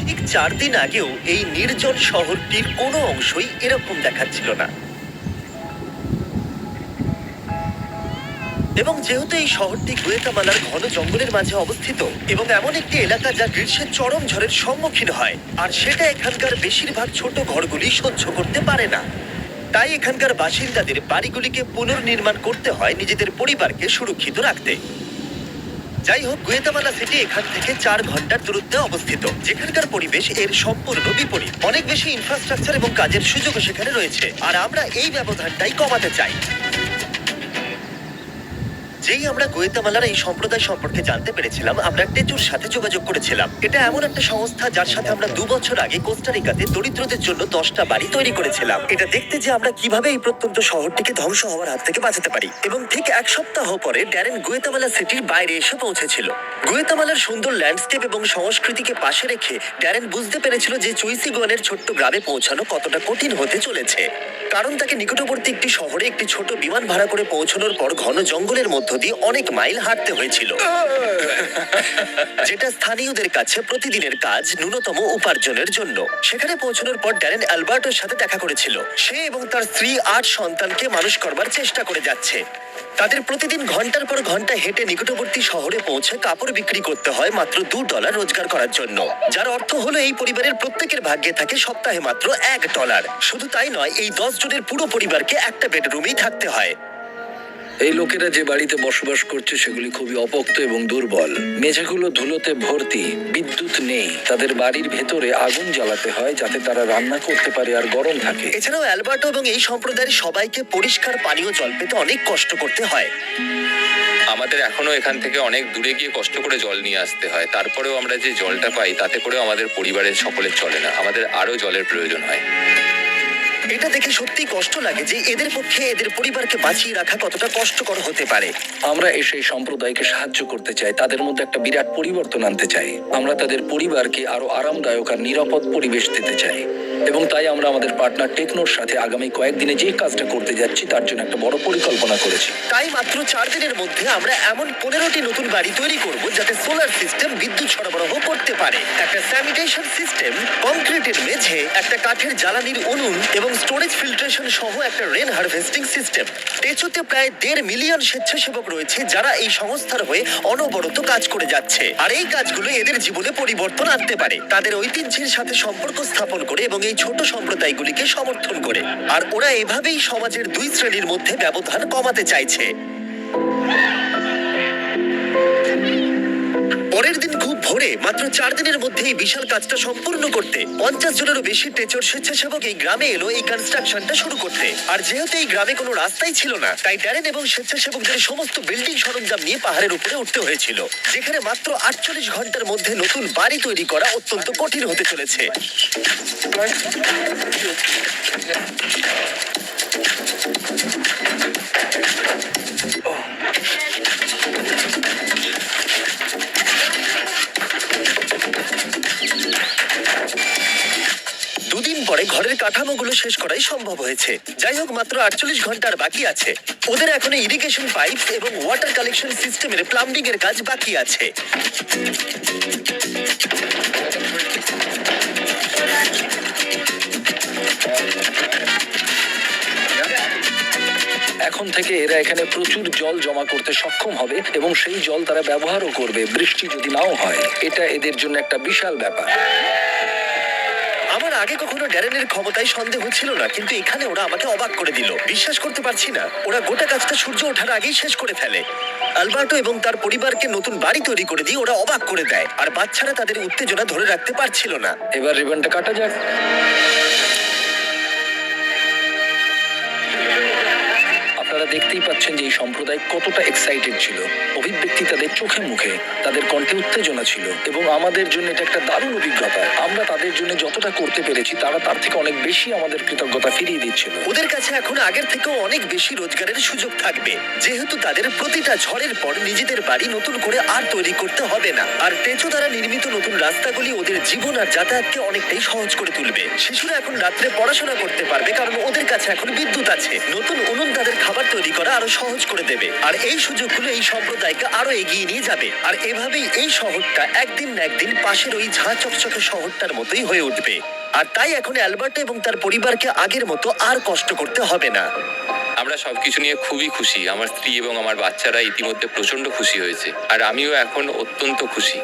ঠিক চার দিন আগেও এই নির্জন শহরটির কোনো অংশই এরকম দেখাচ্ছিল না। এবং যেহেতু এই শহরটি গুয়েতামালার ঘন জঙ্গলের মাঝে অবস্থিত, এবং এমন একটি এলাকা যা গ্রীষ্মের চরম ঝড়ের সম্মুখীন হয়, আর সেটা এখানকার বেশিরভাগ ছোট ঘরগুলি সহ্য করতে পারে না। তাই এখানকার বাসিন্দাদের বাড়িগুলিকে পুনর্নির্মাণ করতে হয় নিজেদের পরিবারকে সুরক্ষিত রাখতে। যাই হোক গুয়েতামালা সিটি এখান থেকে চার ঘণ্টার দূরত্বে অবস্থিত, যেখানকার পরিবেশ এর সম্পূর্ণ বিপরীত। অনেক বেশি ইনফ্রাস্ট্রাকচার এবং কাজের সুযোগ সেখানে রয়েছে। আর আমরা এই ব্যবধানটাই কমাতে চাই। যেই আমরা গোয়েতামালার এই সম্প্রদায় সম্পর্কে জানতে পেরেছিলাম, আমরা টেচুর সাথে যোগাযোগ করেছিলাম। এটা এমন একটা সংস্থা যার সাথে আমরা দু বছর আগে কোস্টারিকাতে দরিদ্রদের জন্য দশটা বাড়ি তৈরি করেছিলাম। এটা দেখতে যে আমরা কীভাবে এই প্রত্যন্ত শহরটিকে ধ্বংস হওয়ার হাত থেকে বাঁচাতে পারি। এবং ঠিক এক সপ্তাহ পরে ড্যারেন গোয়েতামালা সিটির বাইরে এসে পৌঁছেছিল। গোয়েতামালার সুন্দর ল্যান্ডস্কেপ এবং সংস্কৃতিকে পাশে রেখে ড্যারেন বুঝতে পেরেছিল যে চুইসিগনের ছোট্ট গ্রামে পৌঁছানো কতটা কঠিন হতে চলেছে। কারণ তাকে নিকটবর্তী একটি শহরে একটি ছোট বিমান ভাড়া করে পৌঁছানোর পর ঘন জঙ্গলের মধ্য দিয়ে অনেক মাইল হাঁটতে হয়েছিল। যেটা স্থানীয়দের কাছে প্রতিদিনের কাজ ন্যূনতম উপার্জনের জন্য। সেখানে পৌঁছানোর পর ড্যারেন অ্যালবার্টোর সাথে দেখা করেছিল। সে এবং তার স্ত্রী আট সন্তানকে মানুষ করবার চেষ্টা করে যাচ্ছে। তাদের প্রতিদিন ঘণ্টার পর ঘণ্টা হেঁটে নিকটবর্তী শহরে পৌঁছে কাপড় বিক্রি করতে হয় মাত্র দু ডলার রোজগার করার জন্য। যার অর্থ হলো এই পরিবারের প্রত্যেকের ভাগ্যে থাকে সপ্তাহে মাত্র এক ডলার। শুধু তাই নয়, এই দশ জনের পুরো পরিবারকে একটা বেডরুমেই থাকতে হয়। এই লোকেরা যে বাড়িতে বসবাস করছে সেগুলি খুবই অপক্ত এবং দুর্বল। মেঝেগুলো ধুলোতে ভর্তি বিদ্যুৎ নেই। তাদের বাড়ির ভেতরে আগুন জ্বালাতে হয় যাতে তারা রান্না করতে পারে আর গরম থাকে। এছাড়াও অ্যালবার্টো এবং এই সম্প্রদায়ের সবাইকে পরিষ্কার পানীয় জল পেতে অনেক কষ্ট করতে হয়। আমাদের এখনও এখান থেকে অনেক দূরে গিয়ে কষ্ট করে জল নিয়ে আসতে হয়। তারপরেও আমরা যে জলটা পাই তাতে করেও আমাদের পরিবারের সকলের চলে না। আমাদের আরও জলের প্রয়োজন হয়। এটা দেখে সত্যি কষ্ট লাগে যে এদের পক্ষে, এদের পরিবারকে বাঁচিয়ে রাখা কতটা কষ্টকর হতে পারে। আমরা এসে এই সম্প্রদায়কে সাহায্য করতে চাই, তাদের মধ্যে একটা বিরাট পরিবর্তন আনতে চাই। আমরা তাদের পরিবারকে আরও আরামদায়ক আর নিরাপদ পরিবেশ দিতে চাই। এবং তাই আমরা আমাদের পার্টনার টেকনোর সাথে আগামী কয়েকদিনে যে কাজটা করতে যাচ্ছি, তার জন্য একটা বড় পরিকল্পনা করেছি। তাই মাত্র চার দিনের মধ্যে আমরা এমন পনেরোটি নতুন বাড়ি তৈরি করব যাতে সোলার সিস্টেম বিদ্যুৎ সরবরাহ করতে পারে। একটা স্যানিটেশন সিস্টেম কংক্রিটের মেঝে, একটা কাঠের জ্বালানির উনুন এবং স্টোরেজ ফিল্ট্রেশন সহ একটা রেন হারভেস্টিং সিস্টেম টেচুতে প্রায় দেড় মিলিয়ন স্বেচ্ছাসেবক রয়েছে যারা এই সংস্থার হয়ে অনবরত কাজ করে যাচ্ছে। আর এই কাজগুলো এদের জীবনে পরিবর্তন আনতে পারে। তাদের ঐতিহ্যের সাথে সম্পর্ক স্থাপন করে এবং এই ছোট সম্প্রদায়গুলিকে সমর্থন করে। আর ওরা এভাবেই সমাজের দুই শ্রেণির মধ্যে ব্যবধান কমাতে চাইছে। পরের দিন ভোরে মাত্র চার দিনের মধ্যে এই বিশাল কাজটা সম্পূর্ণ করতে। পঞ্চাশ জনেরও বেশি টেচর স্বেচ্ছাসেবক এই গ্রামে এলো এই কনস্ট্রাকশনটা শুরু করতে। আর যেহেতু এই গ্রামে কোনো রাস্তাই ছিল না, তাই ড্যারেন এবং স্বেচ্ছাসেবকদের সমস্ত বিল্ডিং সরঞ্জাম নিয়ে পাহাড়ের উপরে উঠতে হয়েছিল, যেখানে মাত্র আটচল্লিশ ঘণ্টার মধ্যে নতুন বাড়ি তৈরি করা অত্যন্ত কঠিন হতে চলেছে। ঘরের কাঠামোগুলো শেষ করাই সম্ভব হয়েছে। যাই হোক, মাত্র আটচল্লিশ ঘণ্টার বাকি আছে। ওদের এখনও ইরিগেশন পাইপ এবং ওয়াটার কালেকশন সিস্টেমের প্লাম্বিং এর কাজ বাকি আছে। এখন থেকে এরা এখানে প্রচুর জল জমা করতে সক্ষম হবে এবং সেই জল তারা ব্যবহারও করবে, বৃষ্টি যদি নাও হয়। এটা এদের জন্য একটা বিশাল ব্যাপার। আমার আগে কখনো ড্যারেনের ক্ষমতায় সন্দেহ ছিল না, কিন্তু এখানে ওরা আমাকে অবাক করে দিল। বিশ্বাস করতে পারছি না। ওরা গোটা কাজটা সূর্য ওঠার আগেই শেষ করে ফেলে। আলবার্টো এবং তার পরিবারকে নতুন বাড়ি তৈরি করে দিয়ে ওরা অবাক করে দেয়, আর বাচ্চারা তাদের উত্তেজনা ধরে রাখতে পারছিল না। এবার রিবনটা কাটা যাক। দেখতেই পাচ্ছেন যে এই সম্প্রদায় কতটা এক্সাইটেড ছিল। অভিব্যক্তি তাদের চোখে মুখে, তাদের কণ্ঠে উত্তেজনা ছিল এবং আমাদের জন্য এটা একটা দারুণ অভিজ্ঞতা। আমরা তাদের জন্য যতটা করতে পেরেছি, তারা তার থেকে অনেক বেশি আমাদের কৃতজ্ঞতা ফিরিয়ে দিচ্ছিল। ওদের কাছে এখন আগের থেকেও অনেক বেশি রোজগারের সুযোগ থাকবে। যেহেতু তাদের প্রতিটা ঝড়ের পর নিজেদের বাড়ি নতুন করে আর তৈরি করতে হবে না। আর টেচো দ্বারা নির্মিত নতুন রাস্তাগুলি ওদের জীবন আর যাতায়াতকে অনেকটাই সহজ করে তুলবে। শিশুরা এখন রাত্রে পড়াশোনা করতে পারবে, কারণ ওদের কাছে এখন বিদ্যুৎ আছে। নতুন উনুন তাদের খাবার তৈরি তৈরি করা আরও সহজ করে দেবে। আর এই সুযোগগুলো এই সম্প্রদায়কে আরও এগিয়ে নিয়ে যাবে। আর এভাবেই এই শহরটা একদিন না একদিন পাশের ওই ঝাঁ চকচকে শহরটার মতোই হয়ে উঠবে। আর তাই এখন অ্যালবার্ট এবং তার পরিবারকে আগের মতো আর কষ্ট করতে হবে না। আমরা সবকিছু নিয়ে খুবই খুশি। আমার স্ত্রী এবং আমার বাচ্চারা ইতিমধ্যে প্রচণ্ড খুশি হয়েছে। আর আমিও এখন অত্যন্ত খুশি।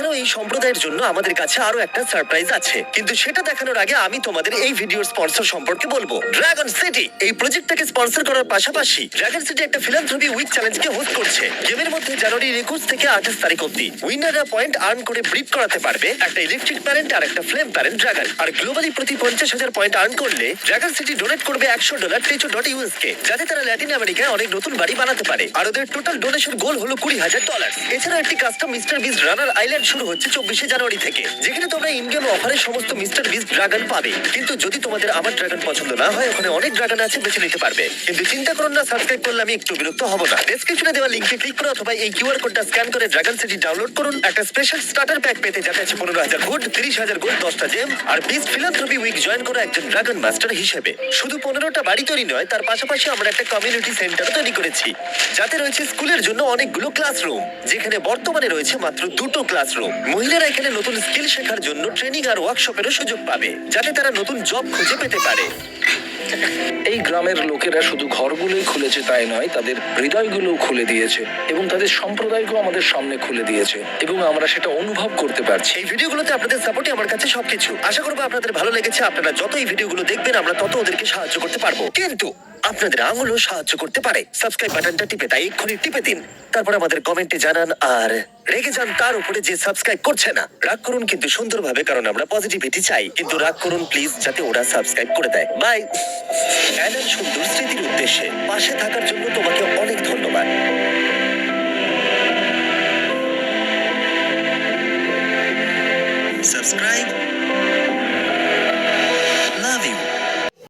এছাড়াও এই সম্প্রদায়ের জন্য আমাদের কাছে আরও একটা সারপ্রাইজ আছে। কিন্তু সেটা দেখানোর আগে আমি তোমাদের এই ভিডিওর স্পন্সর সম্পর্কে বলব। ড্রাগন সিটি এই প্রজেক্টটাকে স্পন্সর করার পাশাপাশি ড্রাগন সিটি একটা ফিলান্থ্রপি উইক চ্যালেঞ্জকে হোস্ট করছে। গেমের মধ্যে জানুয়ারির একুশ থেকে আঠাশ তারিখ অব্দি উইনাররা পয়েন্ট আর্ন করে ব্রিড করাতে পারবে একটা ইলেকট্রিক প্যারেন্ট আর একটা ফ্লেম প্যারেন্ট ড্রাগন আর গ্লোবালি প্রতি পঞ্চাশ হাজার পয়েন্ট আর্ন করলে ড্রাগন সিটি ডোনেট করবে একশো ডলার টেচো ডট ইউএস কে যাতে তারা ল্যাটিন আমেরিকায় অনেক নতুন বাড়ি বানাতে পারে। আর ওদের টোটাল ডোনেশন গোল হলো কুড়ি হাজার ডলার এছাড়া একটি custom Mister Beast runner island শুরু হচ্ছে চব্বিশে জানুয়ারি থেকে, যেখানে তোমরা ইন গেম অফারে সমস্ত মিস্টার বিস ড্রাগন পাবে। কিন্তু যদি তোমাদের আমার ড্রাগন পছন্দ না হয়, ওখানে অনেক ড্রাগন আছে, বেছে নিতে পারবে। কিন্তু চিন্তা করুন না সাবস্ক্রাইব করলে আমি একটু বিরক্ত হব না। ডেসক্রিপশনে দেওয়া লিঙ্কে ক্লিক করে অথবা এই কিউআর কোডটা স্ক্যান করে ড্রাগন সিটি ডাউনলোড করুন। একটা স্পেশাল স্টার্টার প্যাক পেতে যাতে আছে পনেরো হাজার গুড তিরিশ হাজার গুড দশটা জেম আর বিস ফিলান্থ্রপি উইক জয়েন করা একজন ড্রাগন মাস্টার হিসেবে। শুধু পনেরোটা বাড়ি তৈরি নয়, তার পাশাপাশি আমরা একটা কমিউনিটি সেন্টার তৈরি করেছি। যাতে রয়েছে স্কুলের জন্য অনেকগুলো ক্লাসরুম যেখানে বর্তমানে রয়েছে মাত্র দুটো ক্লাসরুম মহিলারা এখানে নতুন স্কিল শেখার জন্য ট্রেনিং আর ওয়ার্কশপেরও সুযোগ পাবে যাতে তারা নতুন জব খুঁজে পেতে পারে। এই গ্রামের লোকেরা শুধু ঘরগুলোই খুলেছে তাই নয় তাদের হৃদয়গুলোও খুলে দিয়েছে এবং তাদের সম্প্রদায়কেও আমাদের সামনে খুলে দিয়েছে এবং আমরা সেটা অনুভব করতে পারছি। এই ভিডিওগুলোতে আপনাদের সাপোর্টে আমার কাছে সবকিছু। আশা করব আপনাদের ভালো লেগেছে আপনারা যত এই ভিডিওগুলো দেখবেন আমরা তত ওদেরকে সাহায্য করতে পারব। কিন্তু আপনাদের আঙুলও সাহায্য করতে পারে। সাবস্ক্রাইব বাটনটা টিপে তাই এক্ষুনি টিপে দিন। তারপর আমাদের কমেন্টে জানান আর রেগে যান তার উপরে যে সাবস্ক্রাইব করছে না। রাগ করুন কিন্তু সুন্দরভাবে কারণ আমরা পজিটিভিটি চাই। কিন্তু রাগ করুন প্লিজ যাতে ওরা সাবস্ক্রাইব করে দেয়। বাই সুন্দর স্মৃতির উদ্দেশ্যে। পাশে থাকার জন্য তোমাকে অনেক ধন্যবাদ।